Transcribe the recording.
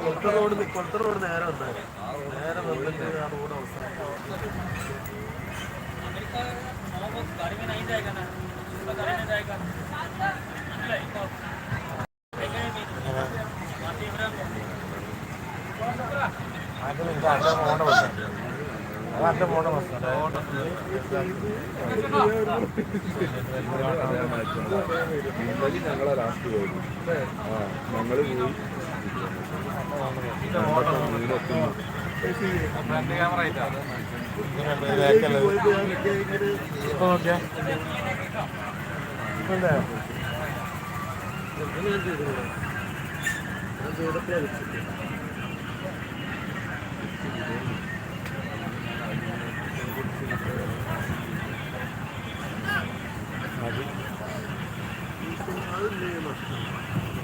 കൊട്ട റോഡ് കൊട്ട റോഡ് നേരെ വന്നാൽ നേരെ വന്നിട്ട് ആ റോഡ് അവസാനം അകലെ അകലെ പോകേണ്ട ബസ്സാണ് ഇന്നലെ ഞങ്ങളെ ലാസ്റ്റ് പോയത് ആ ഞങ്ങൾ പോയി അങ്ങനെ ഞാൻ ചെയ്തില്ല తీసుకున్నాడు నేను వస్తున్నాను